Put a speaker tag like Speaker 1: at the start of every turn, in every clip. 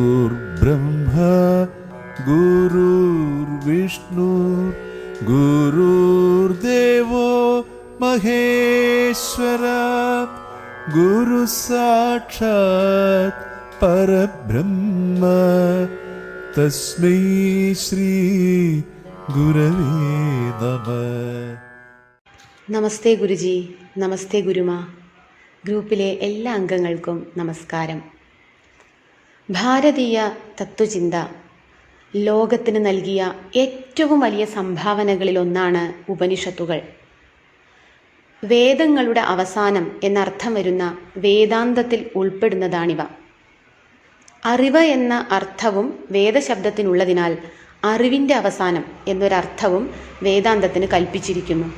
Speaker 1: गुरुर्ब्रह्मा गुरुर्विष्णु गुरुर्देवो महेश्वर गुरुसाक्षात् परब्रह्म तस्मै श्री गुरवे नमः
Speaker 2: നമസ്തേ ഗുരുജി നമസ്തേ ഗുരുമ ഗ്രൂപ്പിലെ എല്ലാ അംഗങ്ങൾക്കും നമസ്കാരം ഭാരതീയ തത്വചിന്ത ലോകത്തിന് നൽകിയ ഏറ്റവും വലിയ സംഭാവനകളിലൊന്നാണ് ഉപനിഷത്തുകൾ. വേദങ്ങളുടെ അവസാനം എന്നർത്ഥം വരുന്ന വേദാന്തത്തിൽ ഉൾപ്പെടുന്നതാണിവ. അറിവ് എന്ന അർത്ഥവും വേദശബ്ദത്തിനുള്ളതിനാൽ അറിവിന്റെ അവസാനം എന്നൊരർത്ഥവും വേദാന്തത്തിന് കൽപ്പിച്ചിരിക്കുന്നു.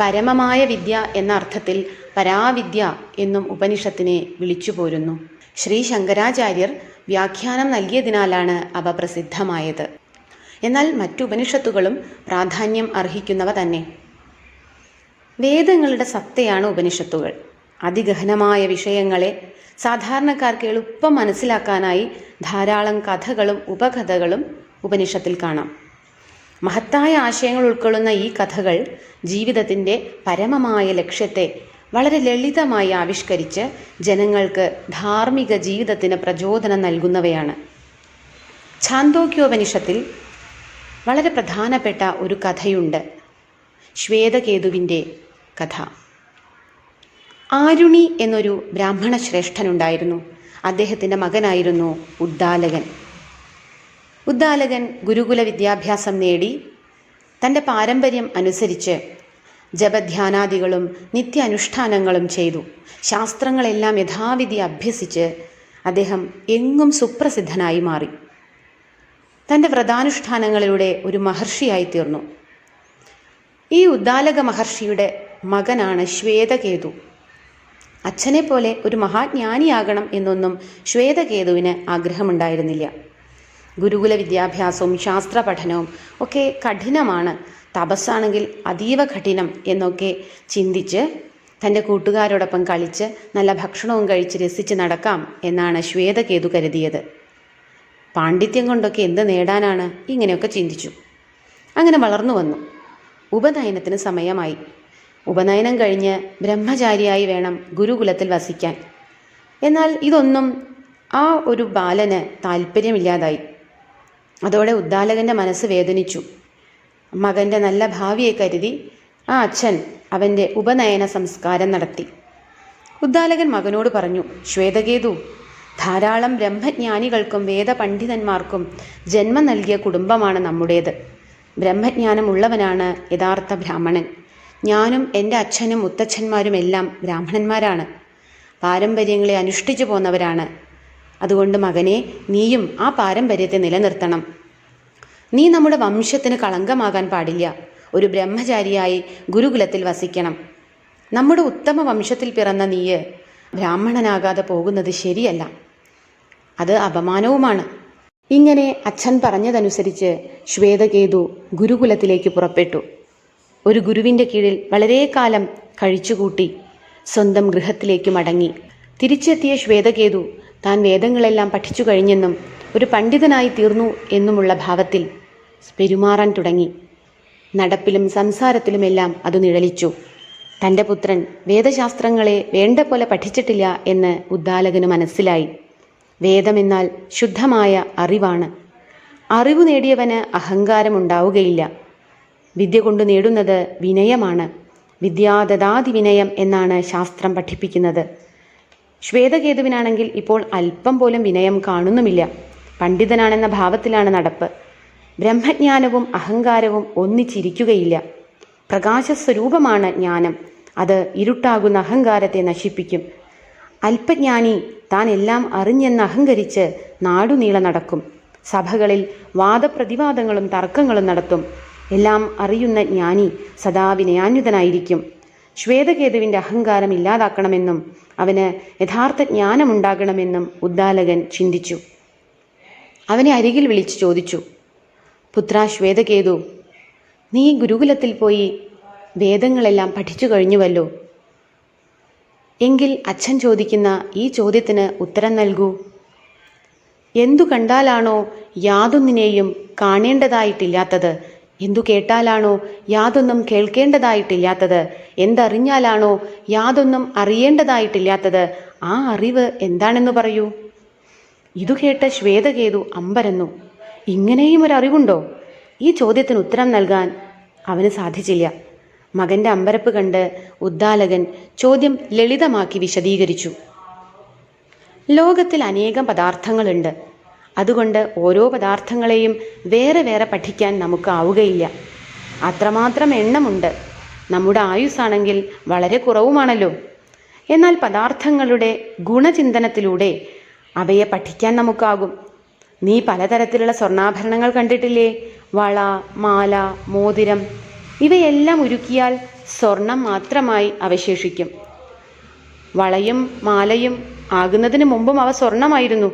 Speaker 2: പരമമായ വിദ്യ എന്ന അർത്ഥത്തിൽ പരാവിദ്യ എന്നും ഉപനിഷത്തിനെ വിളിച്ചു പോരുന്നു ശ്രീ ശങ്കരാചാര്യർ വ്യാഖ്യാനം നൽകിയതിനാലാണ് അവ പ്രസിദ്ധമായത്. എന്നാൽ മറ്റു ഉപനിഷത്തുകളും പ്രാധാന്യം അർഹിക്കുന്നവ തന്നെ. വേദങ്ങളുടെ സത്തയാണ് ഉപനിഷത്തുകൾ. അതിഗഹനമായ വിഷയങ്ങളെ സാധാരണക്കാർക്ക് എളുപ്പം മനസ്സിലാക്കാനായി ധാരാളം കഥകളും ഉപകഥകളും ഉപനിഷത്തിൽ കാണാം. മഹത്തായ ആശയങ്ങൾ ഉൾക്കൊള്ളുന്ന ഈ കഥകൾ ജീവിതത്തിന്റെ പരമമായ ലക്ഷ്യത്തെ വളരെ ലളിതമായി ആവിഷ്കരിച്ച് ജനങ്ങൾക്ക് ധാർമ്മിക ജീവിതത്തിന് പ്രചോദനം നൽകുന്നവയാണ്. ഛാന്തോക്യോപനിഷത്തിൽ വളരെ പ്രധാനപ്പെട്ട ഒരു കഥയുണ്ട്. ശ്വേതകേതുവിന്റെ കഥ. ആരുണി എന്നൊരു ബ്രാഹ്മണ ശ്രേഷ്ഠനുണ്ടായിരുന്നു അദ്ദേഹത്തിന്റെ മകനായിരുന്നു ഉദ്ദാലകൻ. ഉദ്ദാലകൻ ഗുരുകുല വിദ്യാഭ്യാസം നേടി. തന്റെ പാരമ്പര്യം അനുസരിച്ച് ജപധ്യാനാദികളും നിത്യാനുഷ്ഠാനങ്ങളും ചെയ്തു. ശാസ്ത്രങ്ങളെല്ലാം യഥാവിധി അഭ്യസിച്ച് അദ്ദേഹം എങ്ങും സുപ്രസിദ്ധനായി മാറി. തന്റെ വ്രതാനുഷ്ഠാനങ്ങളിലൂടെ ഒരു മഹർഷിയായി തീർന്നു. ഈ ഉദ്ദാലക മഹർഷിയുടെ മകനാണ് ശ്വേതകേതു. അച്ഛനെ പോലെ ഒരു മഹാജ്ഞാനിയാകണം എന്നൊന്നും ശ്വേതകേതുവിന് ആഗ്രഹമുണ്ടായിരുന്നില്ല. ഗുരുകുല വിദ്യാഭ്യാസവും ശാസ്ത്ര പഠനവും ഒക്കെ കഠിനമാണ്. തപസ്സാണെങ്കിൽ അതീവ കഠിനം എന്നൊക്കെ ചിന്തിച്ച് തന്റെ കൂട്ടുകാരോടൊപ്പം കളിച്ച് നല്ല ഭക്ഷണവും കഴിച്ച് രസിച്ച് നടക്കാം എന്നാണ് ശ്വേതകേതു കരുതിയത്. പാണ്ഡിത്യം കൊണ്ടൊക്കെ എന്ത് നേടാനാണ് ഇങ്ങനെയൊക്കെ ചിന്തിച്ചു. അങ്ങനെ വളർന്നു വന്നു. ഉപനയനത്തിന് സമയമായി. ഉപനയനം കഴിഞ്ഞ് ബ്രഹ്മചാരിയായി വേണം ഗുരുകുലത്തിൽ വസിക്കാൻ. എന്നാൽ ഇതൊന്നും ആ ഒരു ബാലന് താല്പര്യമില്ലാതായി അതോടെ ഉദ്ദാലകന്റെ മനസ്സ് വേദനിച്ചു. മകന്റെ നല്ല ഭാവിയെ കരുതി ആ അച്ഛൻ അവന്റെ ഉപനയന സംസ്കാരം നടത്തി. ഉദ്ദാലകൻ മകനോട് പറഞ്ഞു ശ്വേതകേതു ധാരാളം ബ്രഹ്മജ്ഞാനികൾക്കും വേദപണ്ഡിതന്മാർക്കും ജന്മം നൽകിയ കുടുംബമാണ് നമ്മുടേത്. ബ്രഹ്മജ്ഞാനമുള്ളവനാണ് യഥാർത്ഥ ബ്രാഹ്മണൻ. ഞാനും എന്റെ അച്ഛനും മുത്തച്ഛന്മാരും എല്ലാം ബ്രാഹ്മണന്മാരാണ്. പാരമ്പര്യങ്ങളെ അനുഷ്ഠിച്ചു പോന്നവരാണ്. അതുകൊണ്ട് മകനെ നീയും ആ പാരമ്പര്യത്തെ നിലനിർത്തണം. നീ നമ്മുടെ വംശത്തിന് കളങ്കമാകാൻ പാടില്ല. ഒരു ബ്രഹ്മചാരിയായി ഗുരുകുലത്തിൽ വസിക്കണം. നമ്മുടെ ഉത്തമ വംശത്തിൽ പിറന്ന നീയ് ബ്രാഹ്മണനാകാതെ പോകുന്നത് ശരിയല്ല. അത് അപമാനവുമാണ്. ഇങ്ങനെ അച്ഛൻ പറഞ്ഞതനുസരിച്ച് ശ്വേതകേതു ഗുരുകുലത്തിലേക്ക് പുറപ്പെട്ടു. ഒരു ഗുരുവിന്റെ കീഴിൽ വളരെ കാലം കഴിച്ചുകൂട്ടി സ്വന്തം ഗൃഹത്തിലേക്ക് മടങ്ങി. തിരിച്ചെത്തിയ ശ്വേതകേതു താൻ വേദങ്ങളെല്ലാം പഠിച്ചു കഴിഞ്ഞെന്നും ഒരു പണ്ഡിതനായി തീർന്നു എന്നുമുള്ള ഭാവത്തിൽ പെരുമാറാൻ തുടങ്ങി. നടപ്പിലും സംസാരത്തിലുമെല്ലാം അത് നിഴലിച്ചു. തന്റെ പുത്രൻ വേദശാസ്ത്രങ്ങളെ വേണ്ട പോലെ പഠിച്ചിട്ടില്ല എന്ന് ഉദ്ദാലകന് മനസ്സിലായി. വേദമെന്നാൽ ശുദ്ധമായ അറിവാണ്. അറിവ് നേടിയവന് അഹങ്കാരമുണ്ടാവുകയില്ല. വിദ്യ കൊണ്ട് നേടുന്നത് വിനയമാണ്. വിദ്യാദദാതി വിനയം എന്നാണ് ശാസ്ത്രം പഠിപ്പിക്കുന്നത്. ശ്വേതകേതുവിനാണെങ്കിൽ ഇപ്പോൾ അല്പം പോലും വിനയം കാണുന്നുമില്ല. പണ്ഡിതനാണെന്ന ഭാവത്തിലാണ് നടപ്പ്. ബ്രഹ്മജ്ഞാനവും അഹങ്കാരവും ഒന്നിച്ചിരിക്കുകയില്ല. പ്രകാശസ്വരൂപമാണ് ജ്ഞാനം. അത് ഇരുട്ടാകുന്ന അഹങ്കാരത്തെ നശിപ്പിക്കും. അല്പജ്ഞാനി താൻ എല്ലാം അറിഞ്ഞെന്ന് അഹങ്കരിച്ച് നാടുനീള നടക്കും. സഭകളിൽ വാദപ്രതിവാദങ്ങളും തർക്കങ്ങളും നടത്തും. എല്ലാം അറിയുന്ന ജ്ഞാനി സദാ വിനയാന്വിതനായിരിക്കും ശ്വേതകേതുവിന്റെ അഹങ്കാരം ഇല്ലാതാക്കണമെന്നും അവന് യഥാർത്ഥ ജ്ഞാനമുണ്ടാകണമെന്നും ഉദ്ദാലകൻ ചിന്തിച്ചു. അവനെ അരികിൽ വിളിച്ചു ചോദിച്ചു പുത്ര ശ്വേതകേതു നീ ഗുരുകുലത്തിൽ പോയി വേദങ്ങളെല്ലാം പഠിച്ചു കഴിഞ്ഞുവല്ലോ. എങ്കിൽ അച്ഛൻ ചോദിക്കുന്ന ഈ ചോദ്യത്തിന് ഉത്തരം നൽകൂ. എന്തു കണ്ടാലാണോ യാതൊന്നിനെയും കാണേണ്ടതായിട്ടില്ലാത്തത്? എന്തു കേട്ടാലാണോ യാതൊന്നും കേൾക്കേണ്ടതായിട്ടില്ലാത്തത്? എന്തറിഞ്ഞാലാണോ യാതൊന്നും അറിയേണ്ടതായിട്ടില്ലാത്തത്? ആ അറിവ് എന്താണെന്ന് പറയൂ. ഇതു കേട്ട ശ്വേതകേതു അമ്പരന്നു. ഇങ്ങനെയും ഒരു അറിവുണ്ടോ ഈ ചോദ്യത്തിന് ഉത്തരം നൽകാൻ അവന് സാധിച്ചില്ല. മകന്റെ അമ്പരപ്പ് കണ്ട് ഉദ്ദാലകൻ ചോദ്യം ലളിതമാക്കി വിശദീകരിച്ചു. ലോകത്തിൽ അനേകം പദാർത്ഥങ്ങളുണ്ട്. അതുകൊണ്ട് ഓരോ പദാർത്ഥങ്ങളെയും വേറെ വേറെ പഠിക്കാൻ നമുക്ക് ആവുകയില്ല. അത്രമാത്രം എണ്ണമുണ്ട്. നമ്മുടെ ആയുസ്സാണെങ്കിൽ വളരെ കുറവുമാണല്ലോ. എന്നാൽ പദാർത്ഥങ്ങളുടെ ഗുണചിന്തനത്തിലൂടെ അവയെ പഠിക്കാൻ നമുക്കാകും. നീ പലതരത്തിലുള്ള സ്വർണാഭരണങ്ങൾ കണ്ടിട്ടില്ലേ? വള മാല മോതിരം. ഇവയെല്ലാം ഉരുക്കിയാൽ സ്വർണം മാത്രമായി അവശേഷിക്കും. വളയും മാലയും ആകുന്നതിന് മുമ്പും അവ സ്വർണമായിരുന്നു.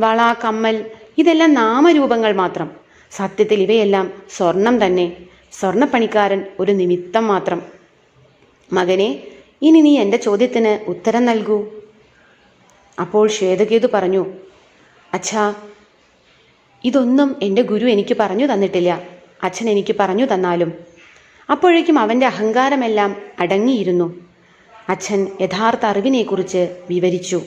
Speaker 2: വള കമ്മൽ ഇതെല്ലാം നാമരൂപങ്ങൾ മാത്രം. സത്യത്തിൽ ഇവയെല്ലാം സ്വർണം തന്നെ. സ്വർണപ്പണിക്കാരൻ ഒരു നിമിത്തം മാത്രം. മകനെ ഇനി നീ എന്റെ ചോദ്യത്തിന് ഉത്തരം നൽകൂ. അപ്പോൾ ശ്വേതകേതു പറഞ്ഞു അച്ഛാ ഇതൊന്നും എന്റെ ഗുരു എനിക്ക് പറഞ്ഞു തന്നിട്ടില്ല. അച്ഛൻ എനിക്ക് പറഞ്ഞു തന്നാലും. അപ്പോഴേക്കും അവന്റെ അഹങ്കാരമെല്ലാം അടങ്ങിയിരുന്നു. അച്ഛൻ യഥാർത്ഥ അറിവിനെക്കുറിച്ച് വിവരിച്ചു.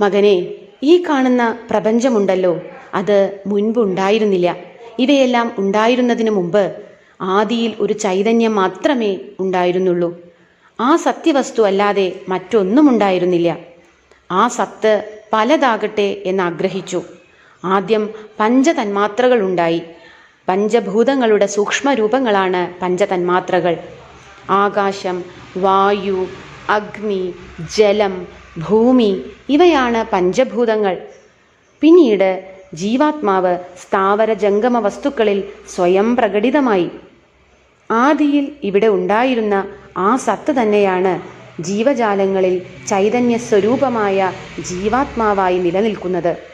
Speaker 2: മകനെ ഈ കാണുന്ന പ്രപഞ്ചമുണ്ടല്ലോ. അത് മുൻപുണ്ടായിരുന്നില്ല. ഇവയെല്ലാം ഉണ്ടായിരുന്നതിന് മുമ്പ് ആദിയിൽ ഒരു ചൈതന്യം മാത്രമേ ഉണ്ടായിരുന്നുള്ളൂ. ആ സത്യവസ്തു അല്ലാതെ മറ്റൊന്നും ഉണ്ടായിരുന്നില്ല ആ സത്ത് പലതാകട്ടെ എന്ന് ആഗ്രഹിച്ചു ആദ്യം പഞ്ചതന്മാത്രകൾ ഉണ്ടായി പഞ്ചഭൂതങ്ങളുടെ സൂക്ഷ്മരൂപങ്ങളാണ് പഞ്ചതന്മാത്രകൾ. ആകാശം വായു അഗ്നി ജലം ഭൂമി ഇവയാണ് പഞ്ചഭൂതങ്ങൾ. പിന്നീട് ജീവാത്മാവ് സ്ഥാവര ജംഗമ വസ്തുക്കളിൽ സ്വയം പ്രകടിതമായി. ആദിയിൽ ഇവിടെ ഉണ്ടായിരുന്ന ആ സത്ത് തന്നെയാണ് ജീവജാലങ്ങളിൽ ചൈതന്യ സ്വരൂപമായ ജീവാത്മാവായി നിലനിൽക്കുന്നത്.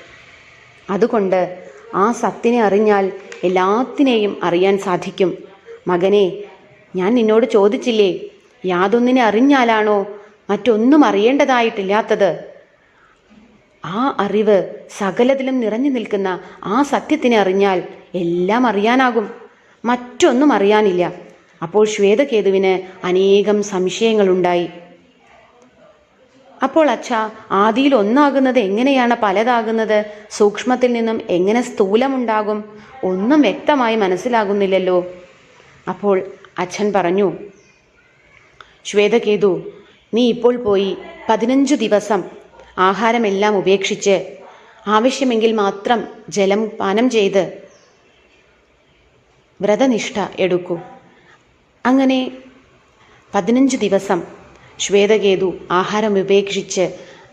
Speaker 2: അതുകൊണ്ട് ആ സത്തിനെ അറിഞ്ഞാൽ എല്ലാത്തിനെയും അറിയാൻ സാധിക്കും. മകനെ ഞാൻ നിന്നോട് ചോദിച്ചില്ലേ യാതൊന്നിനെ അറിഞ്ഞാലാണോ മറ്റൊന്നും അറിയേണ്ടതായിട്ടില്ലാത്തത്? ആ അറിവ് സകലത്തിലും നിറഞ്ഞു നിൽക്കുന്ന ആ സത്യത്തിനെ അറിഞ്ഞാൽ എല്ലാം അറിയാനാകും. മറ്റൊന്നും അറിയാനില്ല. അപ്പോൾ ശ്വേതകേതുവിന് അനേകം സംശയങ്ങളുണ്ടായി. അപ്പോൾ അച്ഛ ആദിയിൽ ഒന്നാകുന്നത് എങ്ങനെയാണ് പലതാകുന്നത്? സൂക്ഷ്മത്തിൽ നിന്നും എങ്ങനെ സ്ഥൂലമുണ്ടാകും? ഒന്നും വ്യക്തമായി മനസ്സിലാകുന്നില്ലല്ലോ. അപ്പോൾ അച്ഛൻ പറഞ്ഞു ശ്വേതകേതു നീ ഇപ്പോൾ പോയി പതിനഞ്ചു ദിവസം ആഹാരമെല്ലാം ഉപേക്ഷിച്ച് ആവശ്യമെങ്കിൽ മാത്രം ജലം പാനം ചെയ്ത് വ്രതനിഷ്ഠ എടുക്കൂ. അങ്ങനെ പതിനഞ്ച് ദിവസം ശ്വേതകേതു ആഹാരം ഉപേക്ഷിച്ച്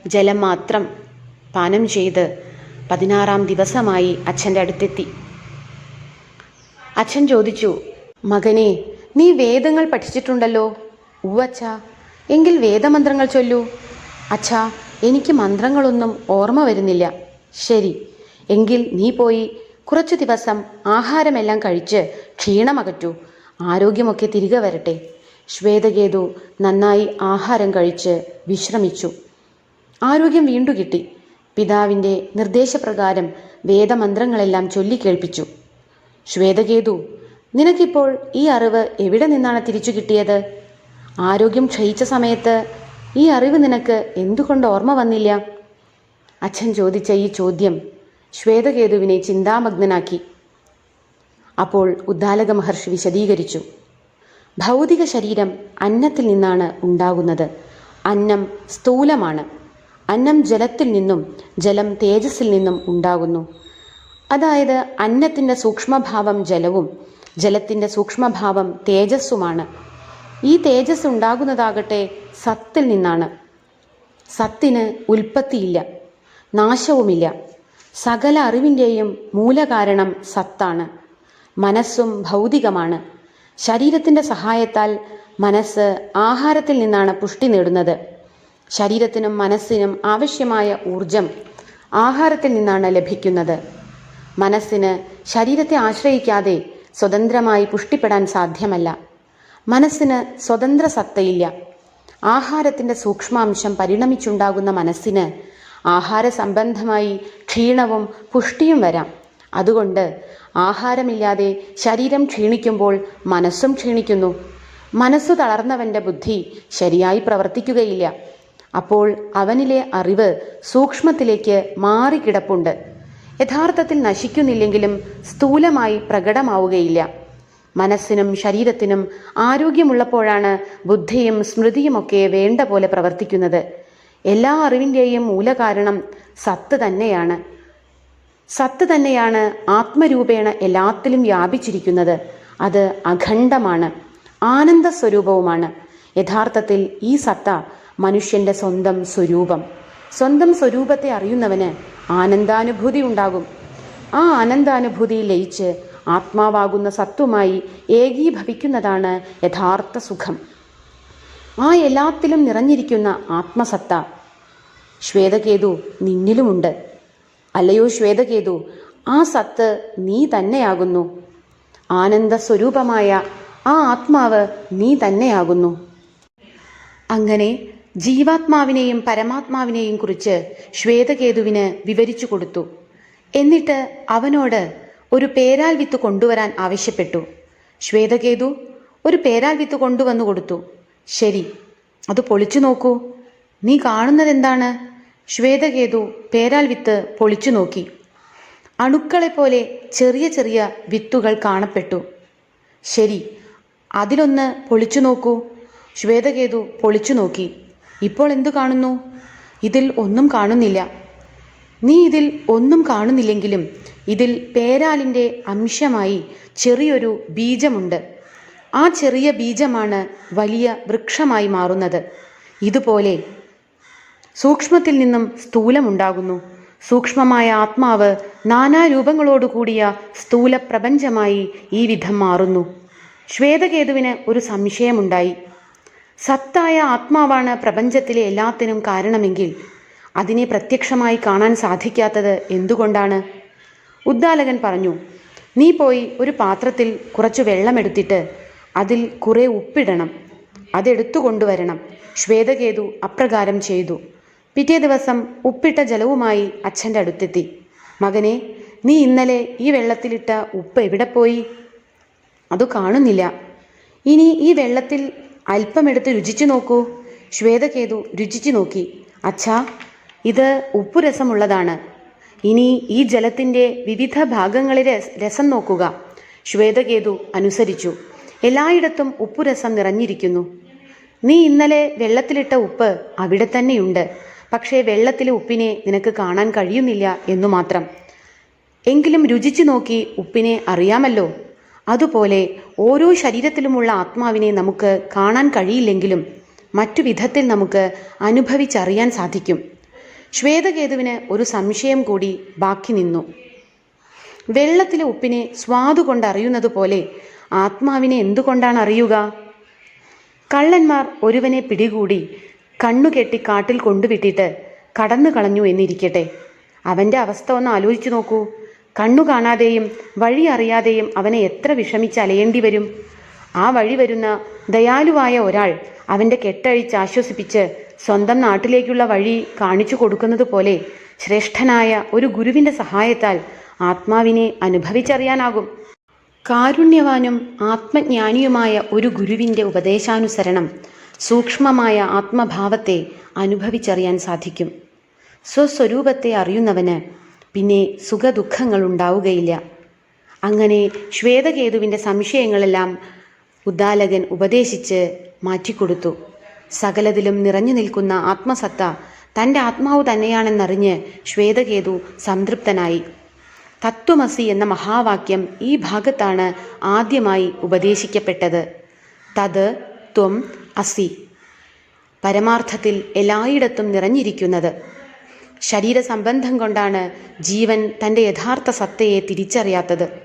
Speaker 2: ജലം മാത്രം പാനം ചെയ്ത് പതിനാറാം ദിവസമായി അച്ഛന്റെ അടുത്തെത്തി. അച്ഛൻ ചോദിച്ചു മകനെ നീ വേദങ്ങൾ പഠിച്ചിട്ടുണ്ടല്ലോ? ഉവച്ച എങ്കിൽ വേദമന്ത്രങ്ങൾ ചൊല്ലൂ. അച്ഛാ എനിക്ക് മന്ത്രങ്ങളൊന്നും ഓർമ്മ വരുന്നില്ല. ശരി എങ്കിൽ നീ പോയി കുറച്ചു ദിവസം ആഹാരമെല്ലാം കഴിച്ച് ക്ഷീണമകറ്റൂ. ആരോഗ്യമൊക്കെ തിരികെ വരട്ടെ. ശ്വേതകേതു നന്നായി ആഹാരം കഴിച്ച് വിശ്രമിച്ചു. ആരോഗ്യം വീണ്ടു കിട്ടി. പിതാവിന്റെ നിർദ്ദേശപ്രകാരം വേദമന്ത്രങ്ങളെല്ലാം ചൊല്ലിക്കേൾപ്പിച്ചു ശ്വേതകേതു നിനക്കിപ്പോൾ ഈ അറിവ് എവിടെ നിന്നാണ് തിരിച്ചു കിട്ടിയത്? ആരോഗ്യം ക്ഷയിച്ച സമയത്ത് ഈ അറിവ് നിനക്ക് എന്തുകൊണ്ട് ഓർമ്മ വന്നില്ല? അച്ഛൻ ചോദിച്ച ഈ ചോദ്യം ശ്വേതകേതുവിനെ ചിന്താമഗ്നനാക്കി. അപ്പോൾ ഉദ്ദാലക മഹർഷി വിശദീകരിച്ചു. ഭൗതിക ശരീരം അന്നത്തിൽ നിന്നാണ് ഉണ്ടാകുന്നത്. അന്നം സ്ഥൂലമാണ്. അന്നം ജലത്തിൽ നിന്നും ജലം തേജസ്സിൽ നിന്നും ഉണ്ടാകുന്നു. അതായത് അന്നത്തിന്റെ സൂക്ഷ്മഭാവം ജലവും ജലത്തിന്റെ സൂക്ഷ്മഭാവം തേജസ്സുമാണ്. ഈ തേജസ് ഉണ്ടാകുന്നതാകട്ടെ സത്തിൽ നിന്നാണ്. സത്തിന് ഉൽപ്പത്തിയില്ല നാശവുമില്ല. സകല അറിവിന്റെയും മൂലകാരണം സത്താണ്. മനസ്സും ഭൗതികമാണ്. ശരീരത്തിന്റെ സഹായത്താൽ മനസ്സ് ആഹാരത്തിൽ നിന്നാണ് പുഷ്ടി നേടുന്നത്. ശരീരത്തിനും മനസ്സിനും ആവശ്യമായ ഊർജം ആഹാരത്തിൽ നിന്നാണ് ലഭിക്കുന്നത്. മനസ്സിന് ശരീരത്തെ ആശ്രയിക്കാതെ സ്വതന്ത്രമായി പുഷ്ടിപ്പെടാൻ സാധ്യമല്ല. മനസ്സിന് സ്വതന്ത്ര സത്തയില്ല. ആഹാരത്തിന്റെ സൂക്ഷ്മാംശം പരിണമിച്ചുണ്ടാകുന്ന മനസ്സിന് ആഹാര സംബന്ധമായി ക്ഷീണവും പുഷ്ടിയും വരാം. അതുകൊണ്ട് ആഹാരമില്ലാതെ ശരീരം ക്ഷീണിക്കുമ്പോൾ മനസ്സും ക്ഷീണിക്കുന്നു. മനസ്സു തളർന്നവന്റെ ബുദ്ധി ശരിയായി പ്രവർത്തിക്കുകയില്ല. അപ്പോൾ അവനിലെ അറിവ് സൂക്ഷ്മത്തിലേക്ക് മാറിക്കിടപ്പുണ്ട്. യഥാർത്ഥത്തിൽ നശിക്കുന്നില്ലെങ്കിലും സ്ഥൂലമായി പ്രകടമാവുകയില്ല. മനസ്സിനും ശരീരത്തിനും ആരോഗ്യമുള്ളപ്പോഴാണ് ബുദ്ധിയും സ്മൃതിയുമൊക്കെ വേണ്ട പോലെ പ്രവർത്തിക്കുന്നത്. എല്ലാ അറിവിന്റെയും മൂലകാരണം സത്ത് തന്നെയാണ്. സത്ത് തന്നെയാണ് ആത്മരൂപേണ എല്ലാത്തിലും വ്യാപിച്ചിരിക്കുന്നത്. അത് അഖണ്ഡമാണ് ആനന്ദ സ്വരൂപവുമാണ് യഥാർത്ഥത്തിൽ ഈ സത്ത മനുഷ്യന്റെ സ്വന്തം സ്വരൂപം. സ്വന്തം സ്വരൂപത്തെ അറിയുന്നവന് ആനന്ദാനുഭൂതി ഉണ്ടാകും. ആ ആനന്ദാനുഭൂതി ലയിച്ച് ആത്മാവാകുന്ന സത്വമായി ഏകീഭവിക്കുന്നതാണ് യഥാർത്ഥ സുഖം. ആ എല്ലാത്തിലും നിറഞ്ഞിരിക്കുന്ന ആത്മസത്ത. ശ്വേതകേതു നിന്നിലുമുണ്ട്. അല്ലയോ ശ്വേതകേതു ആ സത്ത് നീ തന്നെയാകുന്നു. ആനന്ദ സ്വരൂപമായ ആ ആത്മാവ് നീ തന്നെയാകുന്നു. അങ്ങനെ ജീവാത്മാവിനെയും പരമാത്മാവിനെയും കുറിച്ച് ശ്വേതകേതുവിന് വിവരിച്ചു കൊടുത്തു. എന്നിട്ട് അവനോട് ഒരു പേരാൽ വിത്ത് കൊണ്ടുവരാൻ ആവശ്യപ്പെട്ടു. ശ്വേതകേതു ഒരു പേരാൽ വിത്ത് കൊണ്ടുവന്നു കൊടുത്തു. ശരി അത് പൊളിച്ചു നോക്കൂ. നീ കാണുന്നതെന്താണ്? ശ്വേതകേതു പേരാൽ വിത്ത് പൊളിച്ചു നോക്കി. അണുക്കളെപ്പോലെ ചെറിയ ചെറിയ വിത്തുകൾ കാണപ്പെട്ടു. ശരി അതിലൊന്ന് പൊളിച്ചു നോക്കൂ. ശ്വേതകേതു പൊളിച്ചു നോക്കി. ഇപ്പോൾ എന്തു കാണുന്നു? ഇതിൽ ഒന്നും കാണുന്നില്ല. നീ ഇതിൽ ഒന്നും കാണുന്നില്ലെങ്കിലും ഇതിൽ പേരാലിന്റെ അംശമായി ചെറിയൊരു ബീജമുണ്ട്. ആ ചെറിയ ബീജമാണ് വലിയ വൃക്ഷമായി മാറുന്നത്. ഇതുപോലെ സൂക്ഷ്മത്തിൽ നിന്നും സ്ഥൂലമുണ്ടാകുന്നു. സൂക്ഷ്മമായ ആത്മാവ് നാനാരൂപങ്ങളോടുകൂടിയ സ്ഥൂല പ്രപഞ്ചമായി ഈ വിധം മാറുന്നു. ശ്വേതകേതുവിന് ഒരു സംശയമുണ്ടായി. സത്തായ ആത്മാവാണ് പ്രപഞ്ചത്തിലെ എല്ലാത്തിനും കാരണമെങ്കിൽ അതിനെ പ്രത്യക്ഷമായി കാണാൻ സാധിക്കാത്തത് എന്തുകൊണ്ടാണ്? ഉദ്ദാലകൻ പറഞ്ഞു നീ പോയി ഒരു പാത്രത്തിൽ കുറച്ച് വെള്ളമെടുത്തിട്ട് അതിൽ കുറേ ഉപ്പിടണം. അതെടുത്തു കൊണ്ടുവരണം ശ്വേതകേതു അപ്രകാരം ചെയ്തു. പിറ്റേ ദിവസം ഉപ്പിട്ട ജലവുമായി അച്ഛന്റെ അടുത്തെത്തി. മകനെ നീ ഇന്നലെ ഈ വെള്ളത്തിലിട്ട ഉപ്പ് എവിടെ പോയി? അത് കാണുന്നില്ല. ഇനി ഈ വെള്ളത്തിൽ അല്പമെടുത്ത് രുചിച്ചു നോക്കൂ. ശ്വേതകേതു രുചിച്ചു നോക്കി. അച്ഛാ ഇത് ഉപ്പു രസമുള്ളതാണ് ഇനി ഈ ജലത്തിന്റെ വിവിധ ഭാഗങ്ങളിലെ രസം നോക്കുക. ശ്വേതകേതു അനുസരിച്ചു. എല്ലായിടത്തും ഉപ്പുരസം നിറഞ്ഞിരിക്കുന്നു. നീ ഇന്നലെ വെള്ളത്തിലിട്ട ഉപ്പ് അവിടെ തന്നെയുണ്ട്. പക്ഷേ വെള്ളത്തിലെ ഉപ്പിനെ നിനക്ക് കാണാൻ കഴിയുന്നില്ല എന്നു മാത്രം. എങ്കിലും രുചിച്ചു നോക്കി ഉപ്പിനെ അറിയാമല്ലോ. അതുപോലെ ഓരോ ശരീരത്തിലുമുള്ള ആത്മാവിനെ നമുക്ക് കാണാൻ കഴിയില്ലെങ്കിലും മറ്റു വിധത്തിൽ നമുക്ക് അനുഭവിച്ചറിയാൻ സാധിക്കും. ശ്വേതകേതുവിന് ഒരു സംശയം കൂടി ബാക്കി നിന്നു. വെള്ളത്തിലെ ഉപ്പിനെ സ്വാദുകൊണ്ട് അറിയുന്നത് പോലെ ആത്മാവിനെ എന്തുകൊണ്ടാണ് അറിയുക? കള്ളന്മാർ ഒരുവനെ പിടികൂടി കണ്ണുകെട്ടി കാട്ടിൽ കൊണ്ടുവിട്ടിട്ട് കടന്നു കളഞ്ഞു എന്നിരിക്കട്ടെ. അവന്റെ അവസ്ഥ ഒന്ന് ആലോചിച്ചു നോക്കൂ. കണ്ണു കാണാതെയും വഴി അറിയാതെയും അവനെ എത്ര വിഷമിച്ച് അലയേണ്ടി വരും. ആ വഴി വരുന്ന ദയാലുവായ ഒരാൾ അവന്റെ കെട്ടഴിച്ച് ആശ്വസിപ്പിച്ച് സ്വന്തം നാട്ടിലേക്കുള്ള വഴി കാണിച്ചു കൊടുക്കുന്നത് പോലെ ശ്രേഷ്ഠനായ ഒരു ഗുരുവിന്റെ സഹായത്താൽ ആത്മാവിനെ അനുഭവിച്ചറിയാനാകും. കാരുണ്യവാനും ആത്മജ്ഞാനിയുമായ ഒരു ഗുരുവിന്റെ ഉപദേശാനുസരണം സൂക്ഷ്മമായ ആത്മഭാവത്തെ അനുഭവിച്ചറിയാൻ സാധിക്കും. സ്വസ്വരൂപത്തെ അറിയുന്നവന് പിന്നെ സുഖദുഃഖങ്ങൾ ഉണ്ടാവുകയില്ല. അങ്ങനെ ശ്വേതകേതുവിന്റെ സംശയങ്ങളെല്ലാം ഉദ്ദാലകൻ ഉപദേശിച്ച് മാറ്റിക്കൊടുത്തു. സകലതിലും നിറഞ്ഞു നിൽക്കുന്ന ആത്മസത്ത തന്റെ ആത്മാവ് തന്നെയാണെന്നറിഞ്ഞ് ശ്വേതകേതു സംതൃപ്തനായി. തത്വമസി എന്ന മഹാവാക്യം ഈ ഭാഗത്താണ് ആദ്യമായി ഉപദേശിക്കപ്പെട്ടത്. തത് ത്വം അസി. പരമാർത്ഥത്തിൽ എല്ലായിടത്തും നിറഞ്ഞിരിക്കുന്നത്. ശരീരസംബന്ധം കൊണ്ടാണ് ജീവൻ തന്റെ യഥാർത്ഥ സത്തയെ തിരിച്ചറിയാത്തത്.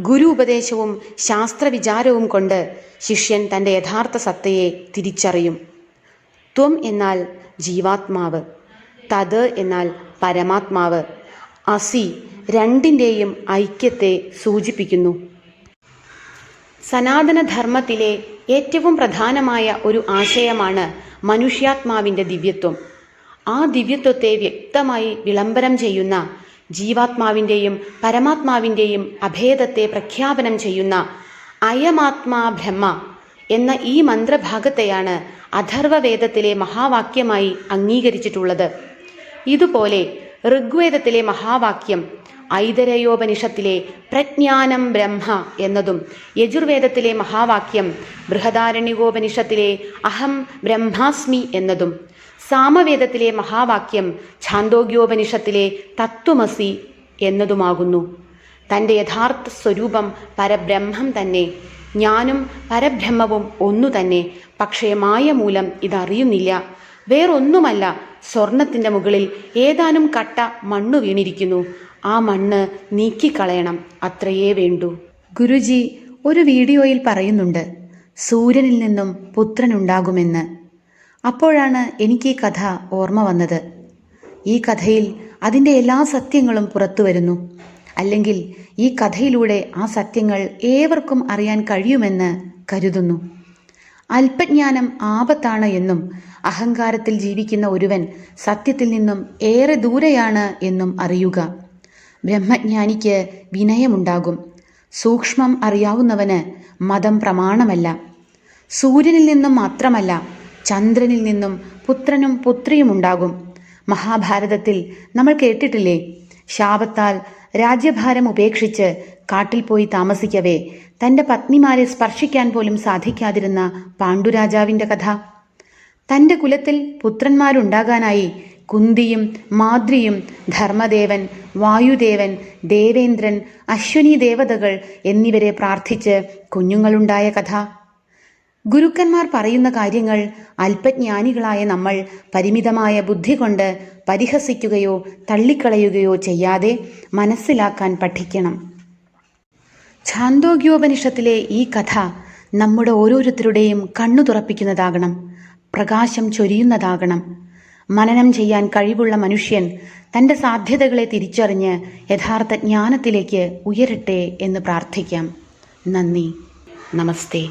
Speaker 2: ഗുരു ഉപദേശവും ശാസ്ത്രവിചാരവും കൊണ്ട് ശിഷ്യൻ തന്റെ യഥാർത്ഥ സത്തയെ തിരിച്ചറിയും. ത്വം എന്നാൽ ജീവാത്മാവ് തത് എന്നാൽ പരമാത്മാവ്. അസി രണ്ടിന്റെയും ഐക്യത്തെ സൂചിപ്പിക്കുന്നു. സനാതനധർമ്മത്തിലെ ഏറ്റവും പ്രധാനമായ ഒരു ആശയമാണ് മനുഷ്യാത്മാവിന്റെ ദിവ്യത്വം. ആ ദിവ്യത്വത്തെ വ്യക്തമായി വിളംബരം ചെയ്യുന്ന ജീവാത്മാവിന്റെയും പരമാത്മാവിന്റെയും അഭേദത്തെ പ്രഖ്യാപനം ചെയ്യുന്ന അയമാത്മാ ബ്രഹ്മ എന്ന ഈ മന്ത്രഭാഗത്തെയാണ് അഥർവവേദത്തിലെ മഹാവാക്യമായി അംഗീകരിച്ചിട്ടുള്ളത്. ഇതുപോലെ ഋഗ്വേദത്തിലെ മഹാവാക്യം ഐതരയോപനിഷത്തിലെ പ്രജ്ഞാനം ബ്രഹ്മ എന്നതും യജുർവേദത്തിലെ മഹാവാക്യം ബൃഹദാരണ്യകോപനിഷത്തിലെ അഹം ബ്രഹ്മാസ്മി എന്നതും സാമവേദത്തിലെ മഹാവാക്യം ഛാന്തോഗ്യോപനിഷത്തിലെ തത്വമസി എന്നതുമാകുന്നു. തന്റെ യഥാർത്ഥ സ്വരൂപം പരബ്രഹ്മം തന്നെ ഞാനും പരബ്രഹ്മവും ഒന്നു തന്നെ. പക്ഷേ മായ മൂലം ഇതറിയുന്നില്ല. വേറൊന്നുമല്ല സ്വർണത്തിന്റെ മുകളിൽ ഏതാനും കട്ട മണ്ണു വീണിരിക്കുന്നു. ആ മണ്ണ് നീക്കിക്കളയണം. അത്രയേ വേണ്ടൂ. ഗുരുജി ഒരു വീഡിയോയിൽ പറയുന്നുണ്ട് സൂര്യനിൽ നിന്നും പുത്രനുണ്ടാകുമെന്ന്. അപ്പോഴാണ് എനിക്ക് ഈ കഥ ഓർമ്മ വന്നത്. ഈ കഥയിൽ അതിന്റെ എല്ലാ സത്യങ്ങളും പുറത്തു വരുന്നു. അല്ലെങ്കിൽ ഈ കഥയിലൂടെ ആ സത്യങ്ങൾ ഏവർക്കും അറിയാൻ കഴിയുമെന്ന് കരുതുന്നു. അല്പജ്ഞാനം ആപത്താണ് എന്നും അഹങ്കാരത്തിൽ ജീവിക്കുന്ന ഒരുവൻ സത്യത്തിൽ നിന്നും ഏറെ ദൂരെയാണ് എന്നും അറിയുക. ബ്രഹ്മജ്ഞാനിക്ക് വിനയമുണ്ടാകും. സൂക്ഷ്മം അറിയാവുന്നവന് മതം പ്രമാണമല്ല. സൂര്യനിൽ നിന്നും മാത്രമല്ല ചന്ദ്രനിൽ നിന്നും പുത്രനും പുത്രിയും ഉണ്ടാകും മഹാഭാരതത്തിൽ നമ്മൾ കേട്ടിട്ടില്ലേ? ശാപത്താൽ രാജ്യഭാരം ഉപേക്ഷിച്ച് കാട്ടിൽ പോയി താമസിക്കവേ തന്റെ പത്നിമാരെ സ്പർശിക്കാൻ പോലും സാധിക്കാതിരുന്ന പാണ്ഡുരാജാവിന്റെ കഥ. തന്റെ കുലത്തിൽ പുത്രന്മാരുണ്ടാകാനായി കുന്തിയും മാദ്രിയും ധർമ്മദേവൻ വായുദേവൻ ദേവേന്ദ്രൻ അശ്വനി ദേവതകൾ എന്നിവരെ പ്രാർത്ഥിച്ച് കുഞ്ഞുങ്ങളുണ്ടായ കഥ. ഗുരുക്കന്മാർ പറയുന്ന കാര്യങ്ങൾ അല്പജ്ഞാനികളായ നമ്മൾ പരിമിതമായ ബുദ്ധി കൊണ്ട് പരിഹസിക്കുകയോ തള്ളിക്കളയുകയോ ചെയ്യാതെ മനസ്സിലാക്കാൻ പഠിക്കണം. ഛാന്തോഗ്യോപനിഷത്തിലെ ഈ കഥ നമ്മുടെ ഓരോരുത്തരുടെയും കണ്ണു തുറപ്പിക്കുന്നതാകണം പ്രകാശം ചൊരിയുന്നതാകണം. മനനം ചെയ്യാൻ കഴിവുള്ള മനുഷ്യൻ തന്റെ സാധ്യതകളെ തിരിച്ചറിഞ്ഞ് യഥാർത്ഥ ജ്ഞാനത്തിലേക്ക് ഉയരട്ടെ എന്ന് പ്രാർത്ഥിക്കാം. നന്ദി. നമസ്തേ.